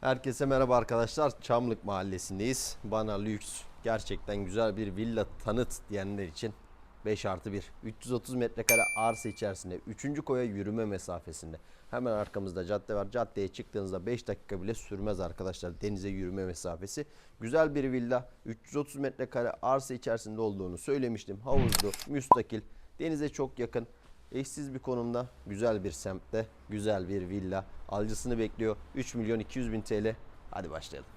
Herkese merhaba arkadaşlar. Çamlık Mahallesi'ndeyiz. Bana lüks, gerçekten güzel bir villa tanıt diyenler için 5 artı 1. 330 metrekare arsa içerisinde 3. koya yürüme mesafesinde. Hemen arkamızda cadde var. Caddeye çıktığınızda 5 dakika bile sürmez arkadaşlar denize yürüme mesafesi. Güzel bir villa 330 metrekare arsa içerisinde olduğunu söylemiştim. Havuzlu, müstakil, denize çok yakın. Eşsiz bir konumda güzel bir semtte güzel bir villa. Alıcısını bekliyor. 3 milyon 200 bin TL hadi başlayalım.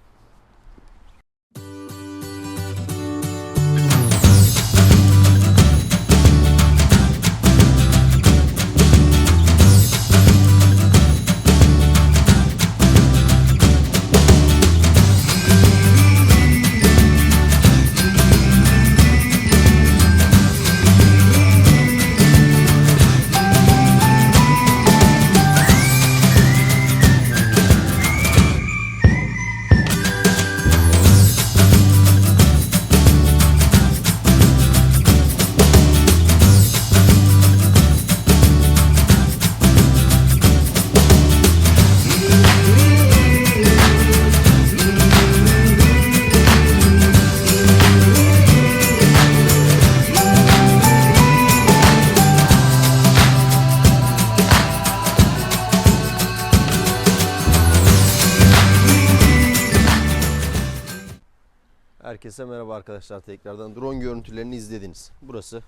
Herkese merhaba arkadaşlar tekrardan drone görüntülerini izlediniz. Burası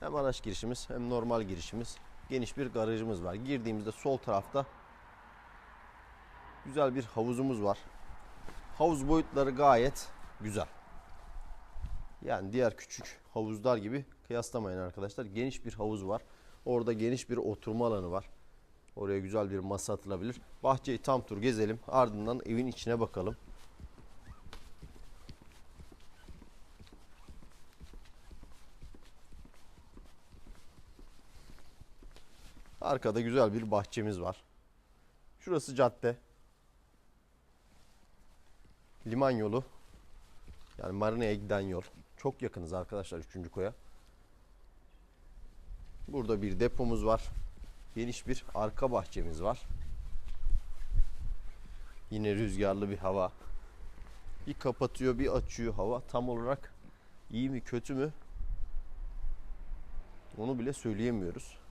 hem araç girişimiz hem normal girişimiz. Geniş bir garajımız var. Girdiğimizde sol tarafta güzel bir havuzumuz var. Havuz boyutları gayet güzel. Yani diğer küçük havuzlar gibi kıyaslamayın arkadaşlar. Geniş bir havuz var. Orada geniş bir oturma alanı var. Oraya güzel bir masa atılabilir. Bahçeyi tam tur gezelim. Ardından evin içine bakalım. Arkada güzel bir bahçemiz var. Şurası cadde. Liman yolu. Yani marinaya giden yol. Çok yakınız arkadaşlar 3. koya. Burada bir depomuz var. Geniş bir arka bahçemiz var. Yine rüzgarlı bir hava. Bir kapatıyor bir açıyor hava. Tam olarak iyi mi kötü mü? Onu bile söyleyemiyoruz.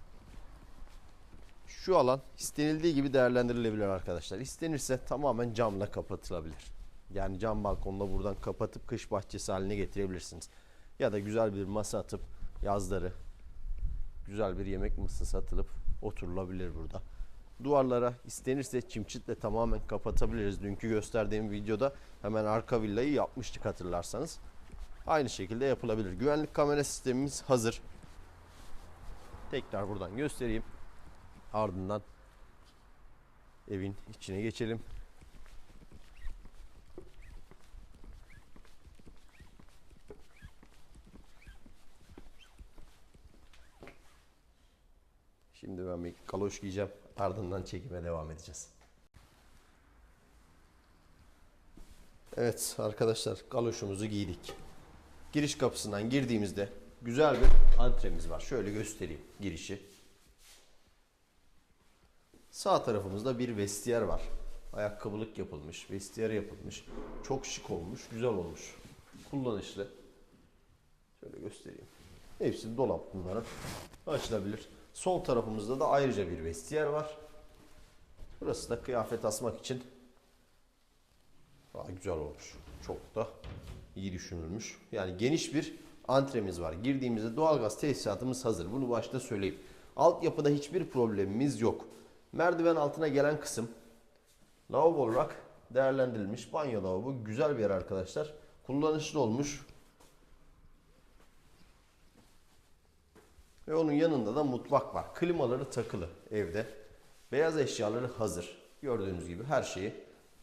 Şu alan istenildiği gibi değerlendirilebilir arkadaşlar. İstenirse tamamen camla kapatılabilir. Yani cam balkonla buradan kapatıp kış bahçesi haline getirebilirsiniz. Ya da güzel bir masa atıp yazları güzel bir yemek masası atılıp oturulabilir burada. Duvarlara istenirse çimçitle tamamen kapatabiliriz. Dünkü gösterdiğim videoda hemen arka villayı yapmıştık hatırlarsanız. Aynı şekilde yapılabilir. Güvenlik kamera sistemimiz hazır. Tekrar buradan göstereyim. Ardından evin içine geçelim. Şimdi ben bir kaloş giyeceğim. Ardından çekime devam edeceğiz. Evet arkadaşlar galoşumuzu giydik. Giriş kapısından girdiğimizde güzel bir antremiz var. Şöyle göstereyim girişi. Sağ tarafımızda bir vestiyer var. Ayakkabılık yapılmış, vestiyer yapılmış. Çok şık olmuş, güzel olmuş. Kullanışlı. Şöyle göstereyim. Hepsi dolap bunların. Açılabilir. Sol tarafımızda da ayrıca bir vestiyer var. Burası da kıyafet asmak için daha güzel olmuş. Çok da iyi düşünülmüş. Yani geniş bir antremiz var. Girdiğimizde doğalgaz tesisatımız hazır. Bunu başta söyleyeyim. Altyapıda hiçbir problemimiz yok. Merdiven altına gelen kısım lavabo olarak değerlendirilmiş. Banyo lavabo güzel bir yer arkadaşlar. Kullanışlı olmuş. Ve onun yanında da mutfak var. Klimaları takılı evde. Beyaz eşyaları hazır. Gördüğünüz gibi her şeyi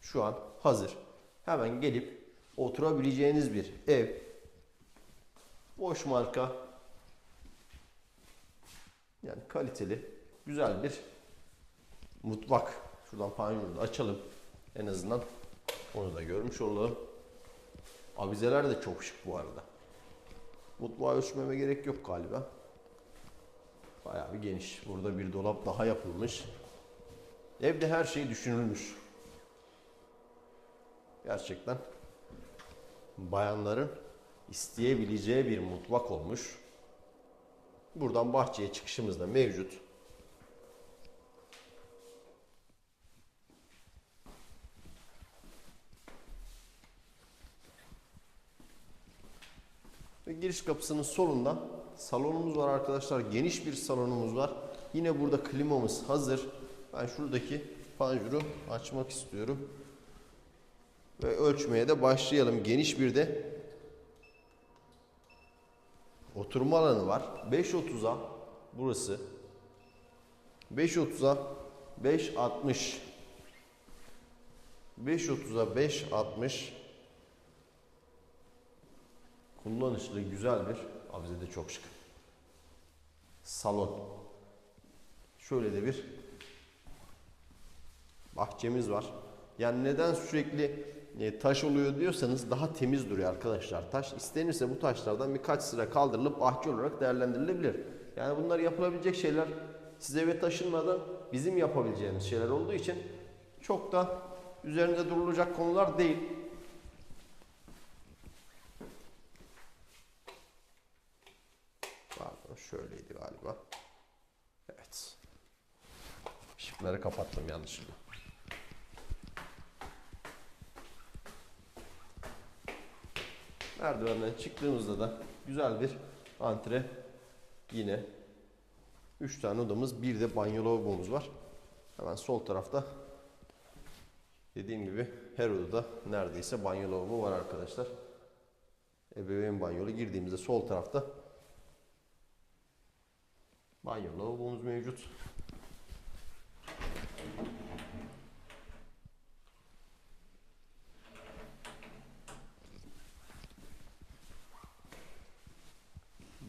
şu an hazır. Hemen gelip oturabileceğiniz bir ev. Boş marka. Yani kaliteli, güzel bir mutfak. Şuradan panjurunu açalım. En azından onu da görmüş olalım. Avizeler de çok şık bu arada. Mutfağı ölçmeme gerek yok galiba. Bayağı bir geniş. Burada bir dolap daha yapılmış. Evde her şey düşünülmüş. Gerçekten bayanların isteyebileceği bir mutfak olmuş. Buradan bahçeye çıkışımız da mevcut. Ve giriş kapısının solunda salonumuz var arkadaşlar. Geniş bir salonumuz var. Yine burada klimamız hazır. Ben şuradaki panjuru açmak istiyorum. Ve ölçmeye de başlayalım. Geniş bir de oturma alanı var. 5.30'a burası. 5.30'a 5.60 5.30'a 5.60 Kullanışlı güzel bir avize de çok şık. Salon. Şöyle de bir bahçemiz var. Yani neden sürekli e, taş oluyor diyorsanız daha temiz duruyor arkadaşlar. Taş istenirse bu taşlardan birkaç sıra kaldırılıp bahçe olarak değerlendirilebilir. Yani bunlar yapılabilecek şeyler size eve taşınmadan bizim yapabileceğimiz şeyler olduğu için çok da üzerinde durulacak konular değil. Pardon şöyleydi galiba. Evet. Işıkları kapattım yanlışlıkla. Merdivenden çıktığımızda da güzel bir antre yine 3 tane odamız bir de banyo lavabomuz var. Hemen sol tarafta dediğim gibi her odada neredeyse banyo lavabo var arkadaşlar. Ebeveyn banyolu girdiğimizde sol tarafta banyo lavabomuz mevcut.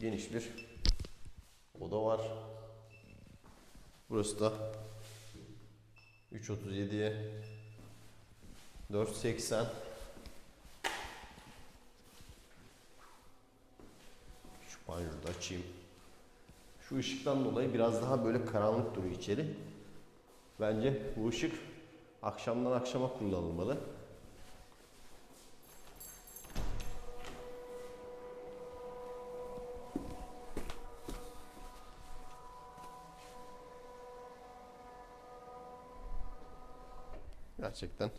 Geniş bir oda var. Burası da 3.37'ye 4.80 Şu banyoyu da açayım. Şu ışıktan dolayı biraz daha böyle karanlık duruyor içeri. Bence bu ışık akşamdan akşama kullanılmalı. Gerçekten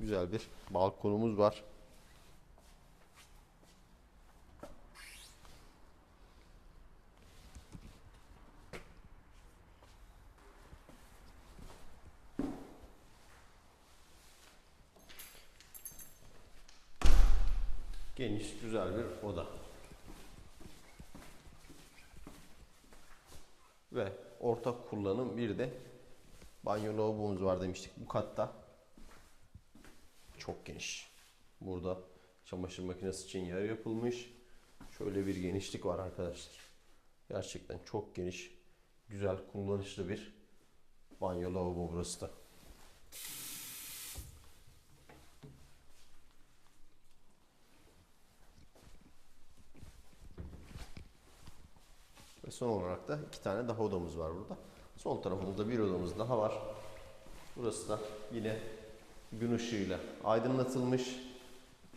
güzel bir balkonumuz var. Geniş, güzel bir oda. Ve ortak kullanım bir de banyo lavabomuz var demiştik bu katta. Çok geniş. Burada çamaşır makinesi için yer yapılmış. Şöyle bir genişlik var arkadaşlar. Gerçekten çok geniş, güzel, kullanışlı bir banyo lavabo burası da. Ve son olarak da iki tane daha odamız var burada. Sol tarafımızda bir odamız daha var. Burası da yine gün ışığıyla aydınlatılmış.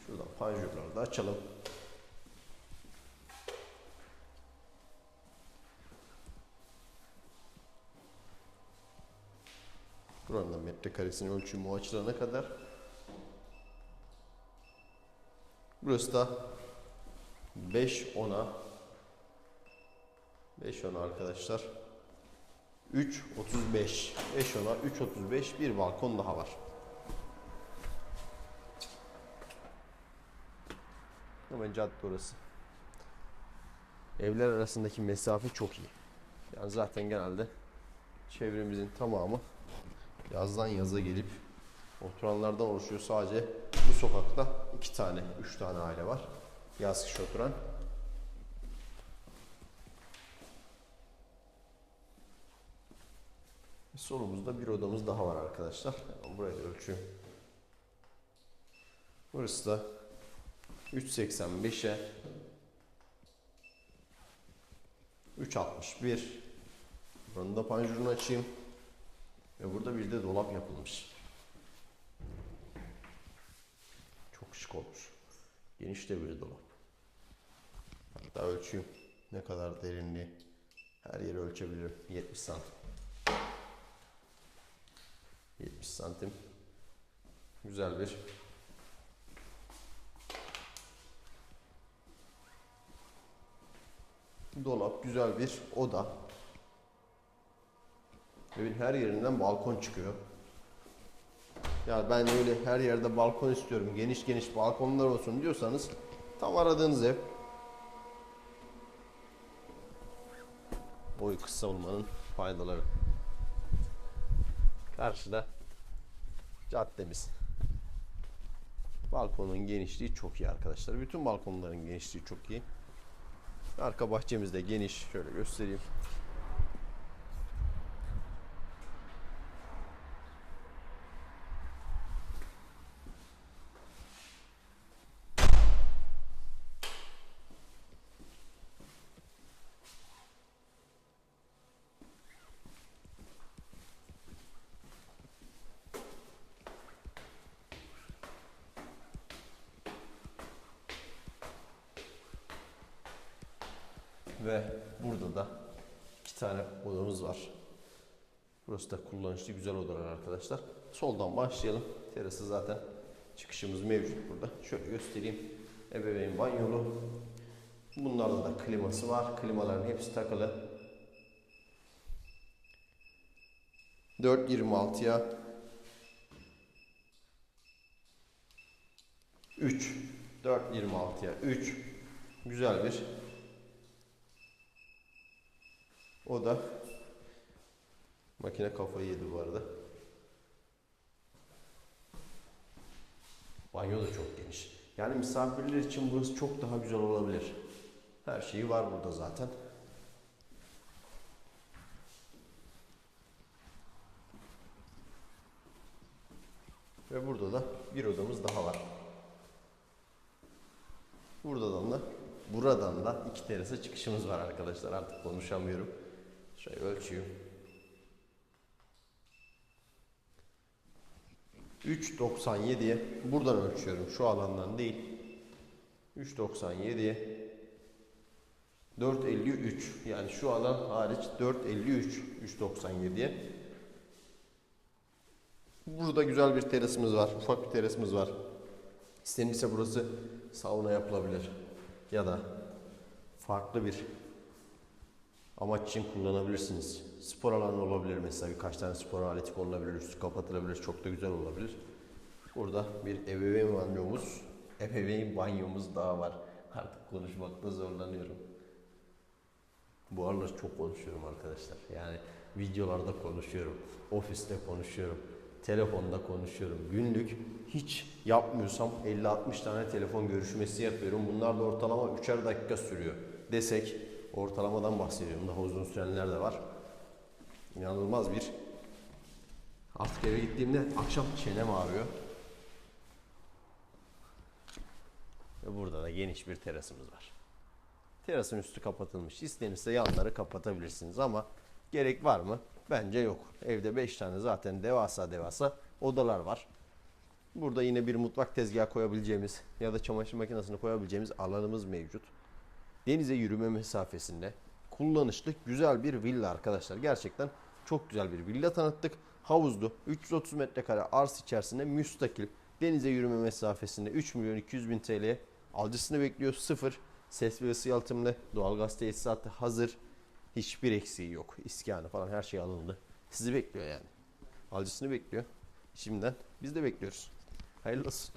Şuradan panjurları da açalım. Buranın da metrekaresini ölçümü açılana kadar. Burası da 5 10'a 5 10 arkadaşlar. 3 35 5 10'a 3 35 bir balkon daha var. Hemen cadde orası. Evler arasındaki mesafe çok iyi. Yani zaten genelde çevremizin tamamı yazdan yaza gelip oturanlardan oluşuyor. Sadece bu sokakta iki tane, üç tane aile var. Yaz kış oturan. Solumuzda bir odamız daha var arkadaşlar. Burayı ölçüyorum. Burası da 3.85'e 3.61 Buranın da panjurunu açayım. Ve burada bir de dolap yapılmış. Şık olmuş. Geniş de bir dolap. Hatta ölçeyim. Ne kadar derinliği. Her yeri ölçebilirim. 70 santim. 70 santim. Güzel bir dolap, güzel bir oda. Evin her yerinden balkon çıkıyor. Ya ben öyle her yerde balkon istiyorum, geniş geniş balkonlar olsun diyorsanız tam aradığınız ev. Boyu kısa olmanın faydaları. Karşıda caddemiz. Balkonun genişliği çok iyi arkadaşlar. Bütün balkonların genişliği çok iyi. Arka bahçemiz de geniş. Şöyle göstereyim. Ve burada da iki tane odamız var. Burası da kullanışlı güzel odalar arkadaşlar. Soldan başlayalım. Terası zaten çıkışımız mevcut burada. Şöyle göstereyim. Ebeveyn banyolu. Bunlarda da kliması var. Klimaların hepsi takılı. 4.26'ya 3 4.26'ya 3 güzel bir o da makine kafayı yedi bu arada. Banyo da çok geniş. Yani misafirler için burası çok daha güzel olabilir. Her şeyi var burada zaten. Ve burada da bir odamız daha var. Buradan da buradan da iki terasa çıkışımız var arkadaşlar. Artık konuşamıyorum. Şöyle ölçüyorum. 3.97'ye buradan ölçüyorum. Şu alandan değil. 3.97'ye 4.53 yani şu alan hariç 4.53 3.97'ye Burada güzel bir terasımız var. Ufak bir terasımız var. İstenirse burası sauna yapılabilir. Ya da farklı bir amaç için kullanabilirsiniz. Spor alanı olabilir mesela birkaç tane spor aleti konulabilir, üstü kapatılabilir. Çok da güzel olabilir. Burada bir ebeveyn banyomuz, ebeveyn banyomuz daha var. Artık konuşmakta zorlanıyorum. Bu aralar çok konuşuyorum arkadaşlar. Yani videolarda konuşuyorum, ofiste konuşuyorum, telefonda konuşuyorum. Günlük hiç yapmıyorsam 50-60 tane telefon görüşmesi yapıyorum. Bunlar da ortalama 3'er dakika sürüyor desek ortalamadan bahsediyorum. Daha uzun sürenler de var. İnanılmaz bir artık eve gittiğimde akşam çenem ağrıyor. Ve burada da geniş bir terasımız var. Terasın üstü kapatılmış. İstenirse yanları kapatabilirsiniz ama gerek var mı? Bence yok. Evde 5 tane zaten devasa devasa odalar var. Burada yine bir mutfak tezgahı koyabileceğimiz ya da çamaşır makinesini koyabileceğimiz alanımız mevcut. Denize yürüme mesafesinde kullanışlı güzel bir villa arkadaşlar. Gerçekten çok güzel bir villa tanıttık. Havuzlu 330 metrekare arsa içerisinde müstakil denize yürüme mesafesinde 3 milyon 200 bin TL'ye alıcısını bekliyor. Sıfır ses ve ısı yalıtımlı doğalgaz tesisatı hazır. Hiçbir eksiği yok. İskanı falan her şey alındı. Sizi bekliyor yani. Alıcısını bekliyor. Şimdiden biz de bekliyoruz. Hayırlı olsun.